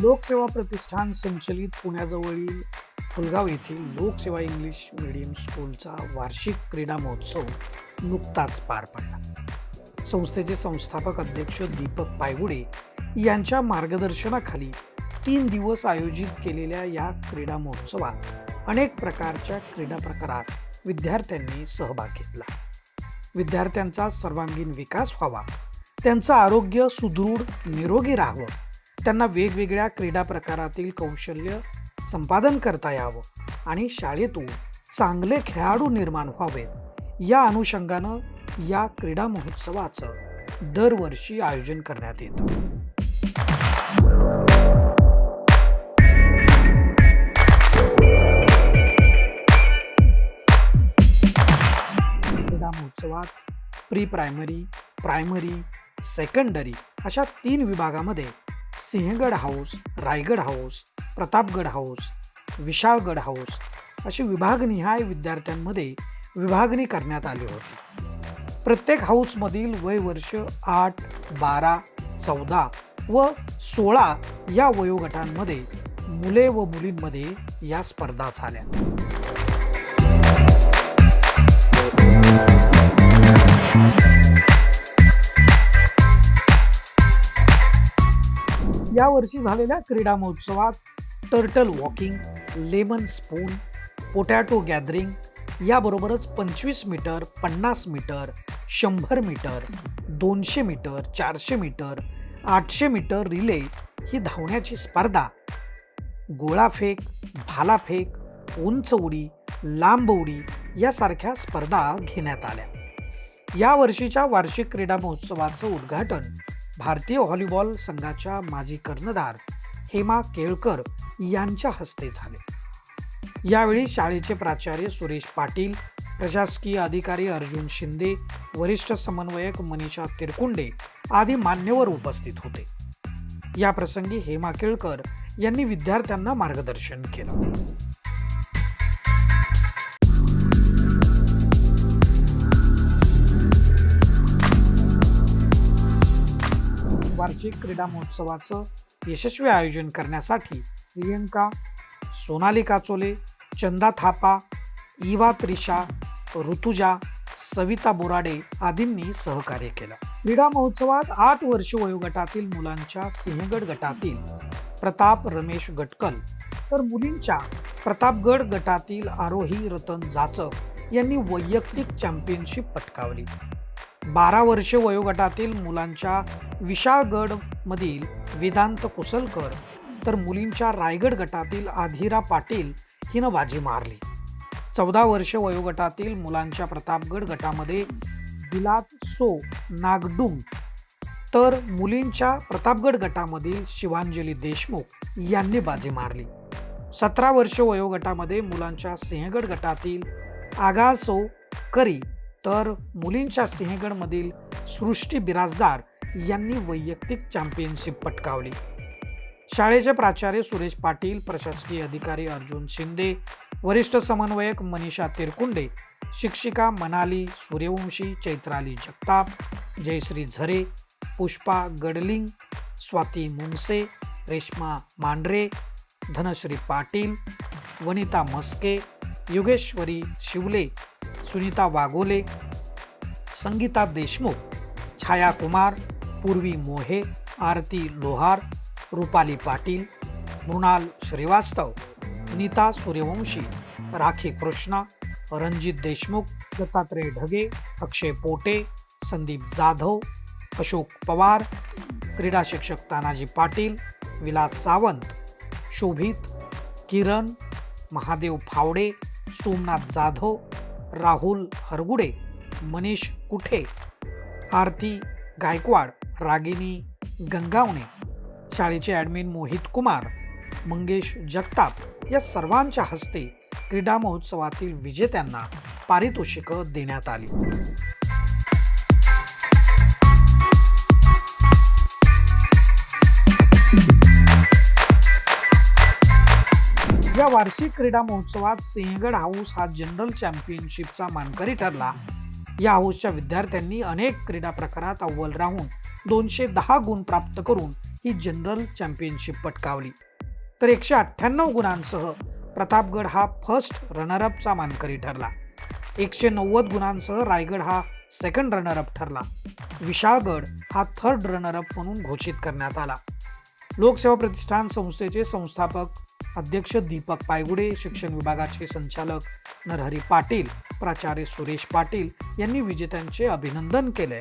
लोकसेवा प्रतिष्ठान संचलित पुण्याजवळील फुलगाव येथील लोकसेवा इंग्लिश मीडियम स्कूलचा वार्षिक क्रीडा महोत्सव नुकताच पार पडला. संस्थेचे संस्थापक अध्यक्ष दीपक पायगुडे यांच्या मार्गदर्शनाखाली तीन दिवस आयोजित केलेल्या या क्रीडा महोत्सवात अनेक प्रकारच्या क्रीडा प्रकारात विद्यार्थ्यांनी सहभाग घेतला. विद्यार्थ्यांचा सर्वांगीण विकास व्हावा त्यांचं आरोग्य सुदृढ निरोगी राहावं त्यांना वेगवेगळ्या क्रीडा प्रकारातील कौशल्य संपादन करता यावं आणि शाळेतून चांगले खेळाडू निर्माण व्हावेत. या अनुषंगानं या क्रीडा महोत्सवाचं दरवर्षी आयोजन करण्यात येतं. क्रीडा महोत्सवात प्री प्रायमरी प्रायमरी सेकंडरी अशा तीन विभागामध्ये Sinhagad house Raigad house Pratapgad house Vishalgad house अशी विभागनिहाय विद्यार्थ्यांमध्ये विभागणी करण्यात आली होती. प्रत्येक हाऊसमधील वय वर्ष आठ बारा चौदा व सोळा या वयोगटांमध्ये मुले व मुलींमध्ये या स्पर्धा झाल्या. यावर्षी झालेल्या क्रीडा महोत्सवात turtle walking lemon spoon potato gathering याबरोबरच पंचवीस मीटर पन्नास मीटर शंभर मीटर दोनशे मीटर चारशे मीटर आठशे मीटर रिले ही धावण्याची स्पर्धा. गोळाफेक भालाफेक उंच उडी लांब उडी यासारख्या स्पर्धा घेण्यात आल्या. या वर्षीच्या वार्षिक क्रीडा महोत्सवाचं उद्घाटन भारतीय व्हॉलीबॉल संघाच्या माजी कर्णधार हेमा केळकर यांच्या हस्ते झाले. यावेळी शाळेचे प्राचार्य सुरेश पाटील प्रशासकीय अधिकारी अर्जुन शिंदे वरिष्ठ समन्वयक मनीषा तिरकुंडे आदी मान्यवर उपस्थित होते. या प्रसंगी हेमा केळकर यांनी विद्यार्थ्यांना मार्गदर्शन केलं. वार्षिक क्रीडा महोत्सवाचं यशस्वी आयोजन करण्यासाठी प्रियंका सोनाली काचोले चंदा थापा इवा त्रिशा ऋतुजा सविता बोराडे आदींनी सहकार्य केलं. क्रीडा महोत्सवात आठ वर्ष वयोगटातील मुलांच्या सिंहगड गटातील प्रताप रमेश गटकल तर मुलींच्या प्रतापगड गटातील आरोही रतन जाचक यांनी वैयक्तिक चॅम्पियनशिप पटकावली. बारा वर्ष वयोगटातील मुलांच्या विशाळगडमधील वेदांत कुसलकर तर मुलींच्या रायगड गटातील आधिरा पाटील हिनं बाजी मारली. चौदा वर्ष वयोगटातील मुलांच्या प्रतापगड गटामध्ये बिलात सो नागडुंग तर मुलींच्या प्रतापगड गटामधील शिवांजली देशमुख यांनी बाजी मारली. सतरा वर्ष वयोगटामध्ये मुलांच्या सिंहगड गटातील आगासो करी तर मुलींच्या सिंहगडमधील सृष्टी बिराजदार यांनी वैयक्तिक चॅम्पियनशिप पटकावली. शाळेचे प्राचार्य सुरेश पाटील प्रशासकीय अधिकारी अर्जुन शिंदे वरिष्ठ समन्वयक मनीषा तिरकुंडे शिक्षिका मनाली सूर्यवंशी चैत्राली जगताप जयश्री झरे पुष्पा गडलिंग स्वाती मुंगसे रेश्मा मांढरे धनश्री पाटील वनिता मस्के युगेश्वरी शिवले सुनीता वाघोले संगीता देशमुख छाया कुमार पूर्वी मोहे आरती लोहार रुपाली पाटील मृणाल श्रीवास्तव नीता सूर्यवंशी राखी कृष्णा रणजित देशमुख दत्तात्रय ढगे अक्षय पोटे संदीप जाधव अशोक पवार क्रीडा शिक्षक तानाजी पाटील विलास सावंत शोभित किरण महादेव फावडे सोमनाथ जाधव राहुल हरगुडे मनीष कुठे आरती गायकवाड रागिनी गंगावणे शाळेचे ॲडमिन मोहित कुमार मंगेश जगताप या सर्वांच्या हस्ते क्रीडा महोत्सवातील विजेत्यांना पारितोषिकं देण्यात आली. या वार्षिक क्रीडा महोत्सवात सिंहगड हाऊस हा जनरल चॅम्पियनशिपचा मानकरी ठरला. या हाऊसच्या विद्यार्थ्यांनी अनेक क्रीडा प्रकारात अव्वल राहून दोनशे दहा गुण प्राप्त करून ही जनरल चॅम्पियनशिप पटकावली. तर एकशे अठ्ठ्याण्णव गुणांसह प्रतापगड हा फर्स्ट रनरअपचा मानकरी ठरला. एकशे नव्वद गुणांसह रायगड हा सेकंड रनरअप ठरला. विशाळगड हा थर्ड रनरअप म्हणून घोषित करण्यात आला. लोकसेवा प्रतिष्ठान संस्थेचे संस्थापक अध्यक्ष दीपक पायगुडे शिक्षण विभागाचे संचालक नरहरी पाटील प्राचार्य सुरेश पाटील यांनी विजेत्यांचे अभिनंदन केले